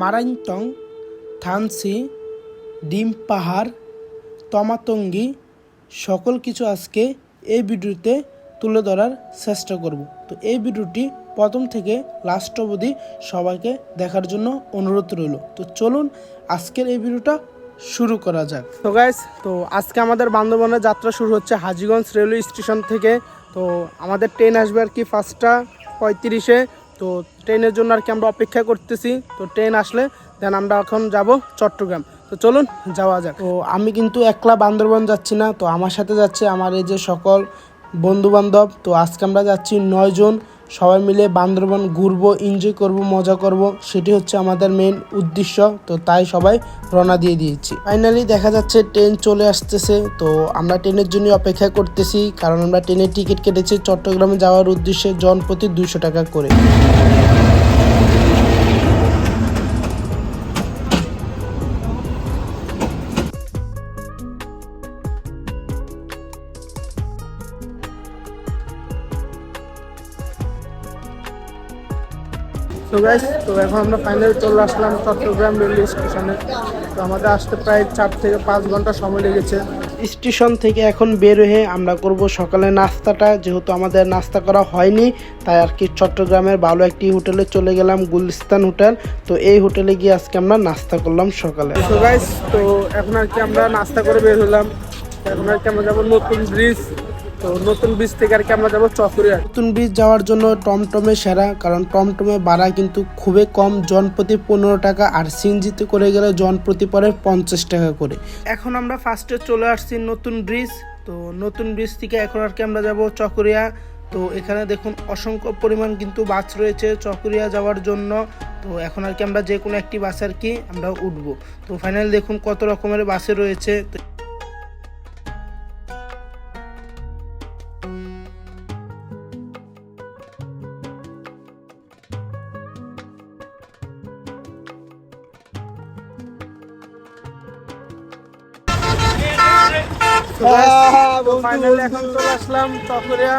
মারাইনটং থানসি ডিম পাহাড়, তমাতঙ্গি, সকল কিছু আজকে এই ভিডিওতে তুলে ধরার চেষ্টা করব। তো এই ভিডিওটি প্রথম থেকে লাস্ট অবধি সবাইকে দেখার জন্য অনুরোধ রইল। তো চলুন আজকের এই ভিডিওটা শুরু করা যাক। তো গাইস তো আজকে আমাদের বান্দরবনের যাত্রা শুরু হচ্ছে হাজিগঞ্জ রেলওয়ে স্টেশন থেকে। তো আমাদের ট্রেন আসবে আর কি পাঁচটা পঁয়ত্রিশে। তো ট্রেনের জন্য আর কি আমরা অপেক্ষা করতেছি। তো ট্রেন আসলে দেন আমরা এখন যাব চট্টগ্রাম। তো চলুন, যাওয়া যাক। তো আমি কিন্তু একলা বান্দরবন যাচ্ছি না, তো আমার সাথে যাচ্ছে আমার এই যে সকল বন্ধু বান্ধব তো আজকে আমরা যাচ্ছি নয় জন সবাই মিলে বান্দরবন ঘুরবো এনজয় করব, মজা করব, সেটি হচ্ছে আমাদের মেন উদ্দেশ্য। তো তাই সবাই রওনা দিয়ে দিয়েছি। ফাইনালি দেখা যাচ্ছে ট্রেন চলে আসতেছে। তো আমরা ট্রেনের জন্য অপেক্ষা করতেছি, কারণ আমরা ট্রেনের টিকিট কেটেছি চট্টগ্রামে যাওয়ার উদ্দেশ্যে জন প্রতি দুইশো টাকা করে। তো গাইস তো এখন আমরা ফাইনালি চলে আসলাম চট্টগ্রাম রেলওয়ে স্টেশনে তো আমাদের আসতে প্রায় চার থেকে পাঁচ ঘণ্টা সময় লেগেছে। স্টেশন থেকে এখন বের হয়ে আমরা করব সকালে নাস্তাটা। যেহেতু আমাদের নাস্তা করা হয়নি তাই আর কি চট্টগ্রামের ভালো একটি হোটেলে চলে গেলাম গুলিস্তান হোটেল। তো এই হোটেলে গিয়ে আজকে আমরা নাস্তা করলাম সকালে। তো গাইস তো এখন আর কি আমরা নাস্তা করে বের হলাম। এখন আর কি আমরা যাব নতুন ব্রিজ তো নতুন ব্রিজ থেকে আর কি আমরা যাব চকরিয়া। নতুন ব্রিজ যাওয়ার জন্য টমটমে সেরা কারণ টমটমে ভাড়া কিন্তু খুবই কম জন প্রতি পনেরো টাকা আর সিনজিতে করে গেলে জন প্রতি পরে পঞ্চাশ টাকা করে। এখন আমরা ফার্স্টে চলে আসছি নতুন ব্রিজ তো নতুন ব্রিজ থেকে এখন আর কি আমরা যাব চকরিয়া। তো এখানে দেখুন অসংখ্য পরিমাণ কিন্তু বাস রয়েছে চকরিয়া যাওয়ার জন্য। তো এখন আর কি আমরা যে কোনো একটি বাসে আর কি আমরা উঠবো। তো ফাইনাল দেখুন কত রকমের বাসে রয়েছে। ফাইনালি এখন চলে আসলাম চকরিয়া।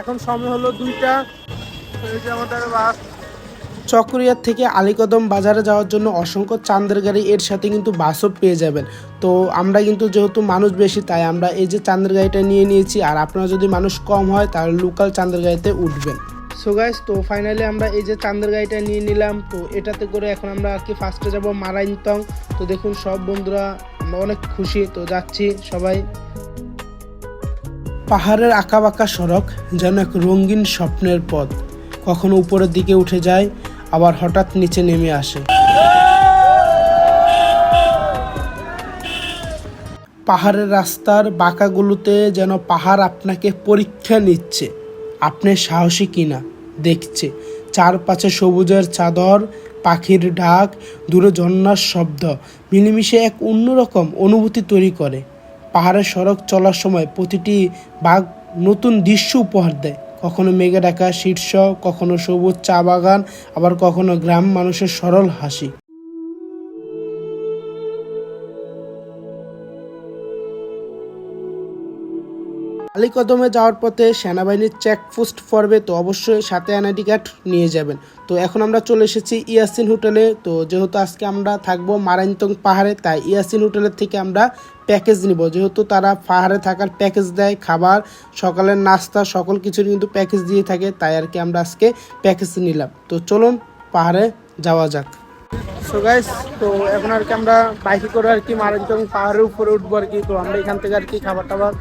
এখন সময় হলো দুইটা। এই যে আমাদের বাস। চকরিয়ার থেকে আলীকদম বাজারে যাওয়ার জন্য অসংখ্য চান্দের গাড়ি এর সাথে কিন্তু বাসও পেয়ে যাবেন। তো আমরা কিন্তু যেহেতু মানুষ বেশি তাই আমরা এই যে চান্দের গাড়িটা নিয়ে নিয়েছি আর আপনারা যদি মানুষ কম হয় তাহলে লোকাল চান্দের গাড়িতে উঠবেন। সো গাইস তো ফাইনালি আমরা এই যে চান্দের গাড়িটা নিয়ে নিলাম। তো এটাতে করে এখন আমরা আর কি ফার্স্টে যাব মারাইনতং তো দেখুন সব বন্ধুরা আমরা অনেক খুশি। তো যাচ্ছি সবাই। পাহাড়ের আঁকা বাঁকা সড়ক যেন এক রঙিন স্বপ্নের পথ। কখনো উপরের দিকে উঠে যায়, আবার হঠাৎ নিচে নেমে আসে। পাহাড়ের রাস্তার বাঁকাগুলোতে যেন পাহাড় আপনাকে পরীক্ষা নিচ্ছে। আপনি সাহসী কিনা? দেখছে। চারপাশে সবুজের চাদর, পাখির ডাক, দূরে ঝর্ণার শব্দ, মিলেমিশে এক অন্যরকম অনুভূতি তৈরি করে। পাহাড়ের সড়ক চলার সময় প্রতিটি বাঘ নতুন দৃশ্য উপহার দেয়। কখনো মেঘে ঢাকা শীর্ষ, কখনো সবুজ চা বাগান, আবার কখনো গ্রাম মানুষের সরল হাসি। আলীকদমে যাওয়ার পথে সেনাবাহিনীর চেকপোস্ট পড়বে তো অবশ্যই সাথে এনআইডি কার্ড নিয়ে যাবেন। তো এখন আমরা চলে এসেছি ইয়াসিন হোটেলে। তো যেহেতু আজকে আমরা থাকব মারাইনতং পাহাড়ে, তাই ইয়াসিন হোটেলের থেকে আমরা প্যাকেজ নিব। যেহেতু তারা পাহাড়ে থাকার প্যাকেজ দেয়, খাবার, সকালের নাস্তা, সকল কিছুর কিন্তু প্যাকেজ দিয়ে থাকে, তাই আর কি আমরা আজকে প্যাকেজ নিলাম। তো চলুন পাহাড়ে যাওয়া যাক। সো গাইস তো এখন আর কি আমরা বাইকে করে আর কি মারাইনতং পাহাড়ের উপরে উঠবো আর কি। তো আমরা এখান থেকে আর কি খাবার টাবার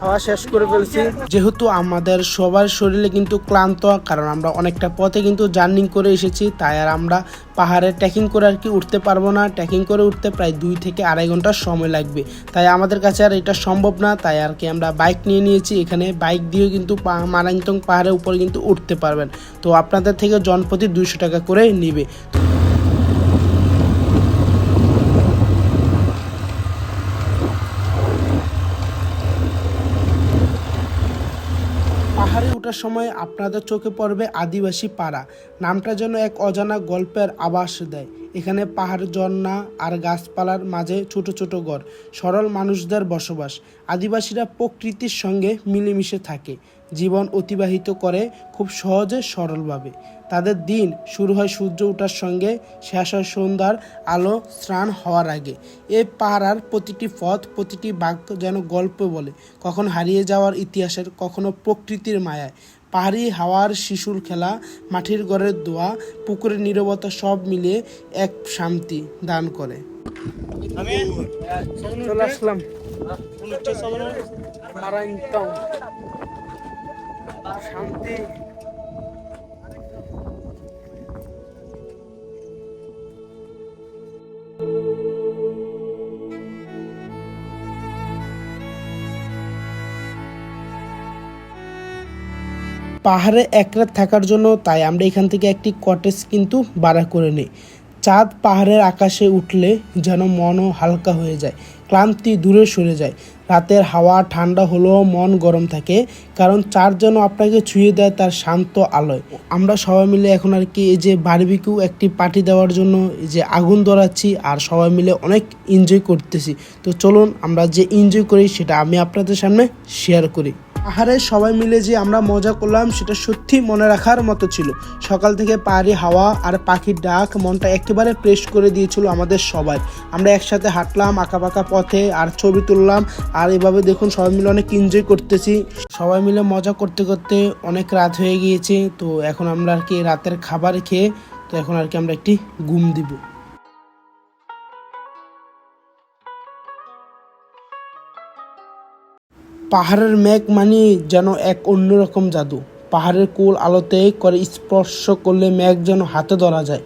খাওয়া শেষ করে ফেলছি। যেহেতু আমাদের সবার শরীরে কিন্তু ক্লান্ত, কারণ আমরা অনেকটা পথে কিন্তু জার্নিং করে এসেছি, তাই আর আমরা পাহাড়ে ট্রেকিং করে আর কি উঠতে পারব না। ট্রেকিং করে উঠতে প্রায় দুই থেকে আড়াই ঘণ্টা সময় লাগবে। তাই আমাদের কাছে আর এটা সম্ভব না, তাই আর কি আমরা বাইক নিয়ে নিয়েছি। এখানে বাইক দিয়েও কিন্তু মারাংতং পাহাড়ের উপরে কিন্তু উঠতে পারবেন। তো আপনাদের থেকে জনপ্রতি দুইশো টাকা করে নিবে। পাহাড়ে সময় আপনাদের চোখে পড়বে আদিবাসী পাড়া। নামটা যেন এক অজানা গল্পের আভাস দেয়। এখানে পাহাড়, ঝর্ণা আর গাছপালার মাঝে ছোট ছোট ঘর, সরল মানুষদের বসবাস। আদিবাসীরা প্রকৃতির সঙ্গে মিলেমিশে থাকে। জীবন অতিবাহিত করে খুব সহজে, সরলভাবে। তাদের দিন শুরু হয় সূর্য ওঠার সঙ্গে, শেষ হয় সন্ধ্যার আলো, স্নান হওয়ার আগে। এই পাহারার প্রতিটি পথ, প্রতিটি বাক্য যেন গল্প বলে। কখন হারিয়ে যাওয়ার ইতিহাসের, কখনো প্রকৃতির মায়ায়। পাহাড়ি হাওয়ার শিশুর খেলা মাটির ঘরের দোয়া পুকুরের নিরবতা সব মিলে এক শান্তি দান করে। চলে আসলাম। শান্তি পাহাড়ে এক রাত থাকার জন্য, তাই আমরা এখান থেকে একটি কটেজ কিন্তু ভাড়া করে নিই। চাঁদ পাহাড়ের আকাশে উঠলে যেন মনও হালকা হয়ে যায়, ক্লান্তি দূরে সরে যায়। রাতের হাওয়া ঠান্ডা হলেও মন গরম থাকে, কারণ চাঁদ যেন আপনাকে ছুঁয়ে দেয় তার শান্ত আলোয়। আমরা সবাই মিলে এখন আর কি এই যে বারবিকিউ একটি পার্টি দেওয়ার জন্য যে আগুন ধরাচ্ছি, আর সবাই মিলে অনেক এনজয় করতেছি। তো চলুন আমরা যে এনজয় করি, সেটা আমি আপনাদের সামনে শেয়ার করি। পাহাড়ে সবাই মিলে যে আমরা মজা করলাম, সেটা সত্যি মনে রাখার মতো ছিল। সকাল থেকে পাহাড়ি হাওয়া আর পাখির ডাক মনটা একেবারে প্রেস করে দিয়েছিল আমাদের সবাই। আমরা একসাথে হাঁটলাম আঁকা পাকা পথে আর ছবি তুললাম। আর এভাবে দেখুন সবাই মিলে অনেক এনজয় করতেছি। সবাই মিলে মজা করতে করতে অনেক রাত হয়ে গিয়েছে, তো এখন আমরা আর কি রাতের খাবার খেয়ে, তো এখন আর কি আমরা একটি ঘুম দিব। পাহাড়ের মেঘ মানে যেন এক অন্যরকম জাদু। পাহাড়ের কোল আলোতে করে স্পর্শ করলে মেঘ যেন হাতে ধরা যায়।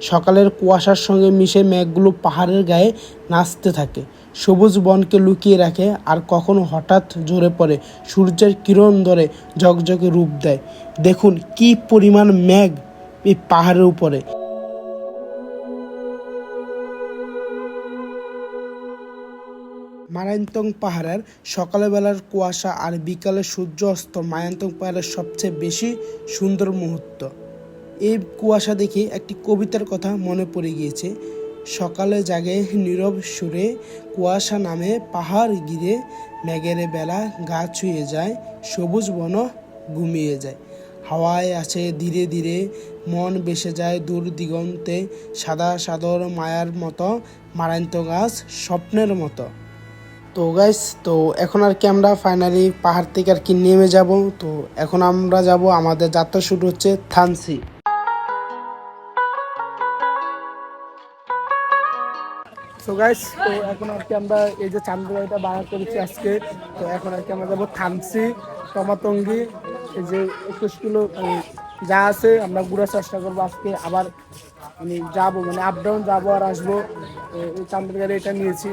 সকালের কুয়াশার সঙ্গে মিশে মেঘগুলো পাহাড়ের গায়ে নাচতে থাকে। সবুজ বনকে লুকিয়ে রাখে আর কখনো হঠাৎ ঝরে পড়ে। সূর্যের কিরণ ধরে ঝকঝকে রূপ দেয়। দেখুন কি পরিমাণ মেঘ এই পাহাড়ের উপরে। মারায়ন্তং পাহাড়ের সকালবেলার কুয়াশা আর বিকালে সূর্য অস্ত মায়ান্তং পাহাড়ের সবচেয়ে বেশি সুন্দর মুহূর্ত। এই কুয়াশা দেখে একটি কবিতার কথা মনে পড়ে গিয়েছে। সকালে জাগে নীরব সুরে কুয়াশা নামে পাহাড় গিরে মেঘের বেলা গা ছুঁয়ে যায়, সবুজ বন ঘুমিয়ে যায়। হাওয়ায় আছে ধীরে ধীরে, মন বেসে যায় দূর দিগন্তে, সাদা সাদর মায়ার মতো মারান্ত গাছ স্বপ্নের মতো। তো গাইস তো এখন আর কি আমরা ফাইনালি পাহাড় থেকে আর কি নেমে যাব। তো এখন আমরা যাব, আমাদের যাত্রা শুরু হচ্ছে থানসি। তো গাইস তো এখন আর কি আমরা এই যে চান্দুরাইটা বানার করেছি আজকে, তো এখন আর কি আমরা যাব থানসি টমাতঙ্গি এই যে একুশ কিলো মানে যা আছে আমরা ঘুরার চেষ্টা করব আজকে। আবার মানে যাব মানে আপ ডাউন যাব আর আসব এই চান্দুরগাড়ি এটা নিয়েছি।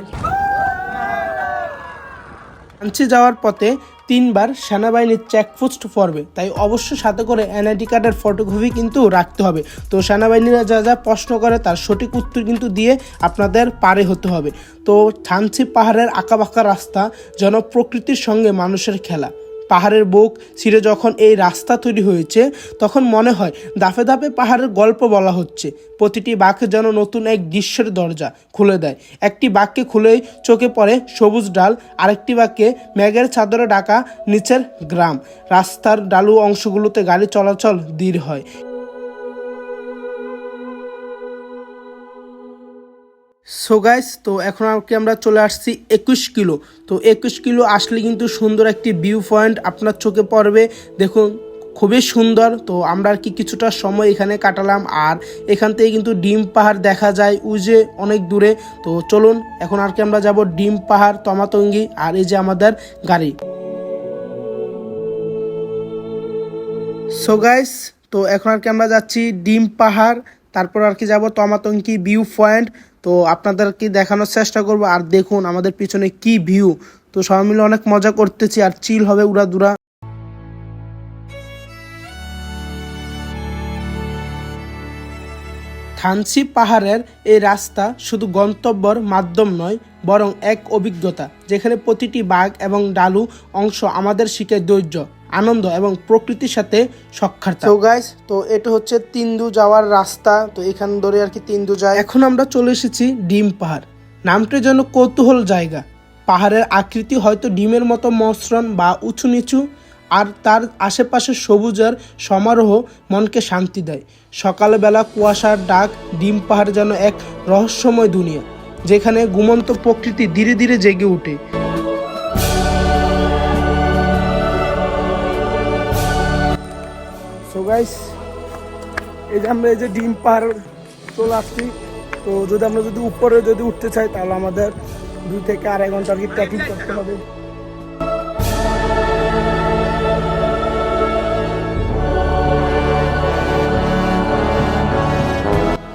লাঞ্চে যাওয়ার পথে তিনবার সেনাবাহিনীর চেকপোস্ট পড়বে। তাই অবশ্য সাথে করে এনআইডি কার্ডের ফটোকপি কিন্তু রাখতে হবে। তো সেনাবাহিনীরা যা যা প্রশ্ন করে তার সঠিক উত্তর কিন্তু দিয়ে আপনাদের পারে হতে হবে। তো ছানছি পাহাড়ের আঁকাবাঁকা রাস্তা যেন প্রকৃতির সঙ্গে মানুষের খেলা। পাহাড়ের বুক ছিঁড়ে যখন এই রাস্তা তৈরি হয়েছে, তখন মনে হয় দাফে ধাপে পাহাড়ের গল্প বলা হচ্ছে। প্রতিটি বাঘ যেন নতুন এক দৃশ্যের দরজা খুলে দেয়। একটি বাঘকে খুলেই চোখে পড়ে সবুজ ডাল, আরেকটি বাঘকে ম্যাগের চাদরে ডাকা নিচের গ্রাম। রাস্তার ডালু অংশগুলোতে গাড়ি চলাচল দৃঢ় হয়। সো গাইস তো এখন আর কি আমরা চলে আসছি একুশ কিলো। তো একুশ কিলো আসলে কিন্তু সুন্দর একটি ভিউ পয়েন্ট আপনার চোখে পড়বে। দেখুন, খুবই সুন্দর। তো আমরা আর কি কিছুটা সময় এখানে কাটালাম। আর এখান থেকে কিন্তু ডিম পাহাড় দেখা যায় উজে অনেক দূরে। তো চলুন, এখন আর কি আমরা যাব ডিম পাহাড়, তমাতঙ্গি আর এই যে আমাদের গাড়ি। সো গাইস তো এখন আর কি আমরা যাচ্ছি ডিম পাহাড়। তারপর আর কি যাব? তমাতঙ্কি ভিউ পয়েন্ট তো আপনাদেরকে দেখানোর চেষ্টা করব। আর দেখুন, আমাদের পিছনে কি ভিউ তো সবাই মিলে অনেক মজা করতেছি। আর চিল হবে উড়াদুরা। থানসি পাহাড়ের এই রাস্তা শুধু গন্তব্যর মাধ্যম নয় বরং এক অভিজ্ঞতা যেখানে প্রতিটি বাঘ এবং ডালু অংশ আমাদের শিখে ধৈর্য আনন্দ এবং প্রকৃতির সাথে তো গাইস তো এটা হচ্ছে তিন্দু যাওয়ার রাস্তা তো এখান ধরে আর কি তিন্দু যায়। এখন আমরা চলে এসেছি ডিম পাহাড়। নামটির জন্য কৌতূহল জায়গা। পাহাড়ের আকৃতি হয়তো ডিমের মতো মসৃণ বা উঁচু নিচু আর তার আশেপাশে সবুজের সমারোহ মনকে শান্তি দেয়। সকালবেলা কুয়াশার ডাক, ডিম পাহাড় যেন এক রহস্যময় দুনিয়া, যেখানে ঘুমন্ত প্রকৃতি ধীরে ধীরে জেগে ওঠে। সো গাইস এই যে আমরা এই যে ডিম পাহাড় চলে আসছি, তো যদি আমরা যদি উপরে যদি উঠতে চাই, তাহলে আমাদের দুই থেকে আড়াই ঘণ্টা কি ট্রেকিং করতে হবে।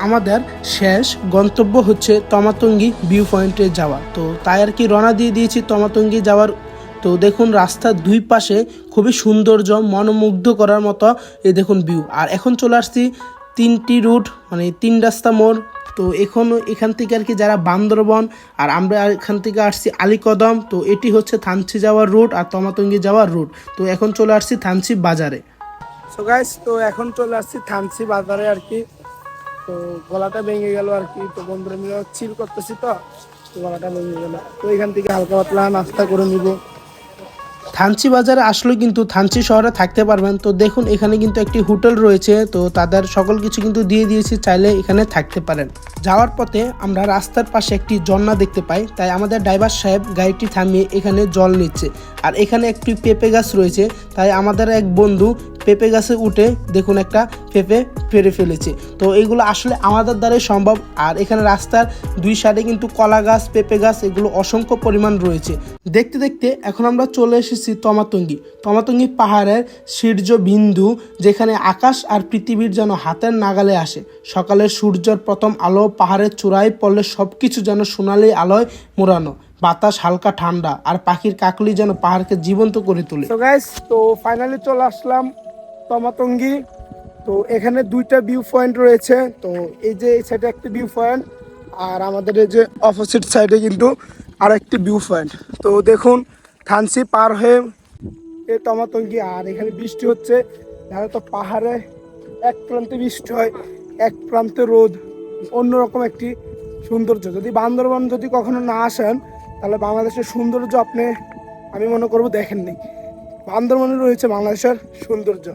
আমাদের শেষ গন্তব্য হচ্ছে তমাতঙ্গি ভিউ পয়েন্টে যাওয়া। তো তাই আর কি রওনা দিয়ে দিয়েছি তমাতঙ্গি যাওয়ার। তো দেখুন রাস্তার দুই পাশে খুবই সৌন্দর্য মনোমুগ্ধ করার মতো এই দেখুন ভিউ আর এখন চলে আসছি তিনটি রুট মানে তিন রাস্তা মোড়। তো এখন এখান থেকে আর কি যারা বান্দরবন আর আমরা এখান থেকে আসছি আলীকদম, তো এটি হচ্ছে থানচি যাওয়ার রুট আর তমাতঙ্গি যাওয়ার রুট তো এখন চলে আসছি থানচি বাজারে। সো গাইস তো এখন চলে আসছি থানসি বাজারে আর কি। তো গলাটা ভেঙে গেল আর কি। তো বন্ধুরা মিলে চিল করতেছি তো গলাটা ভেঙে গেল। তো এখান থেকে হালকা পাতলা নাস্তা করে নিব। থানচি বাজারে আসলে কিন্তু থানচি শহরে থাকতে পারবেন। তো দেখুন, এখানে কিন্তু একটি হোটেল রয়েছে। তো তাদের সকল কিছু কিন্তু দিয়ে দিয়েছি, চাইলে এখানে থাকতে পারেন। যাওয়ার পথে আমরা রাস্তার পাশে একটি ঝর্ণা দেখতে পাই। তাই আমাদের ড্রাইভার সাহেব গাড়িটি থামিয়ে এখানে জল নিচ্ছে। আর এখানে একটি পেঁপে গাছ রয়েছে। তাই আমাদের এক বন্ধু পেঁপে গাছে উঠে দেখুন একটা পেঁপে পেরে ফেলেছে। তো এইগুলো আসলে আমাদের দ্বারাই সম্ভব। আর এখানে রাস্তার দুই সাইডে কিন্তু কলা গাছ, পেঁপে গাছ, এগুলো অসংখ্য পরিমাণ রয়েছে। দেখতে দেখতে এখন আমরা চলে এসেছি তমাতঙ্গি। তমাতঙ্গি পাহাড়ের সূর্য বিন্দু যেখানে আকাশ আর পৃথিবীর যেন হাতের নাগালে আসে। সকালের সূর্যের প্রথম আলো পাহাড়ের চূড়ায় পড়লে সব কিছু যেন সোনালি আলোয় মোড়ানো। বাতাস হালকা ঠান্ডা আর পাখির কাকলি যেন পাহাড়কে জীবন্ত করে তোলে। তো ফাইনালি চলে আসলাম তমাতঙ্গি। তো এখানে দুইটা ভিউ পয়েন্ট রয়েছে। তো এই যে এই সাইডে একটি ভিউ পয়েন্ট আর আমাদের এই যে অপোজিট সাইডে কিন্তু আর একটি ভিউ পয়েন্ট তো দেখুন থানসি পার হয়ে এ তমাতঙ্গি, আর এখানে বৃষ্টি হচ্ছে। তাহলে তো পাহাড়ে এক প্রান্তে বৃষ্টি হয়, এক প্রান্তে রোদ, অন্যরকম একটি সৌন্দর্য। যদি বান্দরবান যদি কখনো না আসেন, তাহলে বাংলাদেশের সৌন্দর্য আপনি, আমি মনে করব দেখেননি। বান্দরবনে রয়েছে বাংলাদেশের সৌন্দর্য।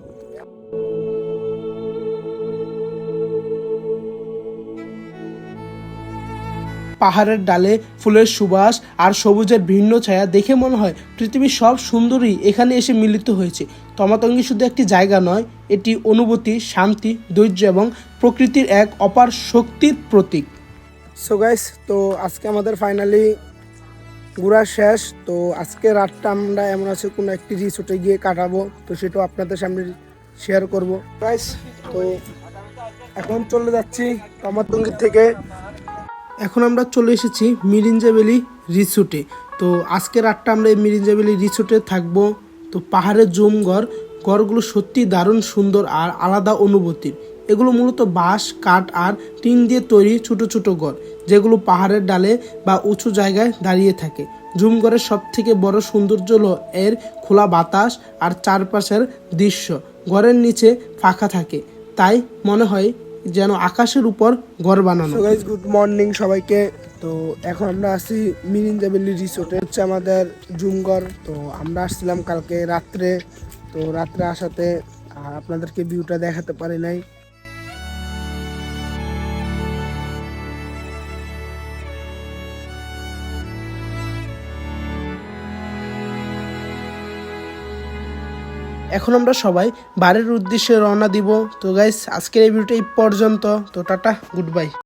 পাহাড়ের ডালে, ফুলের সুবাস আর সবুজের ভিন্ন ছায়া দেখে মনে হয় পৃথিবীর সব সুন্দরী এখানে এসে মিলিত হয়েছে। তমাতঙ্গি শুধু একটি জায়গা নয়, এটি অনুভূতি, শান্তি, ধৈর্য এবং প্রকৃতির এক অপার শক্তির প্রতীক। সো গাইস তো আজকে আমাদের ফাইনালি ঘোরা শেষ। তো আজকে রাতটা আমরা এমন আছে, কোনো একটি রিসোর্টে গিয়ে কাটাবো। তো সেটাও আপনাদের সামনে শেয়ার করব। গাইস তো এখন চলে যাচ্ছি কামারটুঙ্গি থেকে। এখন আমরা চলে এসেছি মিরিঞ্জাবেলি রিসোর্টে। তো আজকে রাতটা আমরা এই মিরিঞ্জাবেলি রিসোর্টে থাকব। তো পাহাড়ের জুম ঘর ঘরগুলো সত্যি দারুণ সুন্দর আর আলাদা অনুভূতির। এগুলো মূলত বাঁশ, কাঠ আর টিন দিয়ে তৈরি ছোট ছোট ঘর, যেগুলো পাহাড়ের ডালে বা উঁচু জায়গায় দাঁড়িয়ে থাকে। জুমঘরের সব থেকে বড় সৌন্দর্য হলো এর খোলা বাতাস আর চারপাশের দৃশ্য। ঘরের নিচে ফাঁকা থাকে, তাই মনে হয় যেন আকাশের উপর ঘর বানানো। গুড মর্নিং সবাইকে। তো এখন আমরা আসি মিরিঞ্জাবেলি রিসোর্টে। হচ্ছে আমাদের জুমঘর। তো আমরা আসছিলাম কালকে রাত্রে। তো রাত্রে আসাতে আপনাদেরকে ভিউটা দেখাতে পারি নাই। এখন আমরা সবাই বাড়ির উদ্দেশ্যে রওনা দিব। তো গাইস আজকের এই ভিডিওটা এই পর্যন্ত। তো টাটা গুড বাই